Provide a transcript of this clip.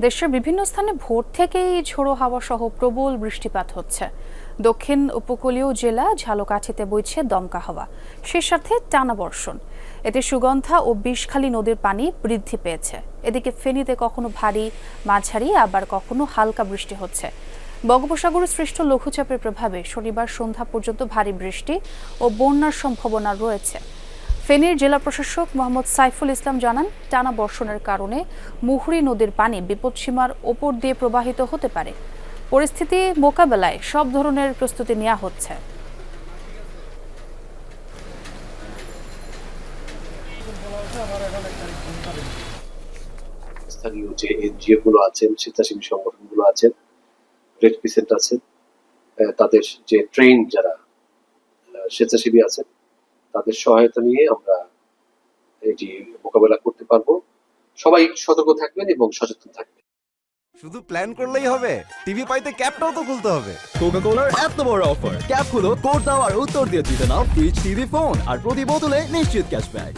দেশের বিভিন্ন স্থানে ভোর থেকেই ঝোড়ো হাওয়া সহ প্রবল বৃষ্টিপাত হচ্ছে। দক্ষিণ উপকূলীয় জেলা ঝালকাঠিতে বইছে দমকা হাওয়া। সে সাথে টানা বর্ষণ। এতে সুগন্ধা ও বিষখালী নদীর পানি বৃদ্ধি পেয়েছে। এদিকে ফেনীতে কখনো ভারী, মাঝারি, আবার কখনো হালকা বৃষ্টি হচ্ছে। বঙ্গোপসাগরে সৃষ্ট লঘুচাপের প্রভাবে শনিবার সন্ধ্যা পর্যন্ত ভারী বৃষ্টি ও বন্যার সম্ভাবনা রয়েছে। ফেনীর জেলা প্রশাসক মোহাম্মদ সাইফুল ইসলাম জানান, টানা বর্ষণের কারণে মুহুরী নদীর পানি বিপদসীমার ওপর দিয়ে প্রবাহিত হতে পারে। পরিস্থিতি মোকাবেলায় সব ধরনের প্রস্তুতি নেওয়া হচ্ছে। স্থানীয় যে এনজিও গুলো আছেন, স্বেচ্ছাসেবী সংগঠনগুলো আছেন, রেড ক্রিসেন্ট আছেন তাদের যে ট্রেন যারা স্বেচ্ছাসেবী আছেন তাদের সহায়তা নিয়ে আমরা এটি মোকাবেলা করতে পারব। সবাই সতর্ক থাকবেন এবং সচেতন থাকবেন। শুধু প্ল্যান করলেই হবে। টিভি পাইতে ক্যাপটাও তো খুলতে হবে। কোকা কোলার এত বড় অফার ক্যাপ খুলো কোড দাও আর উত্তর দিয়ে জিতে নাও ফ্রিজ টিভি ফোন আর প্রতি বোতলে নিশ্চিত ক্যাশব্যাক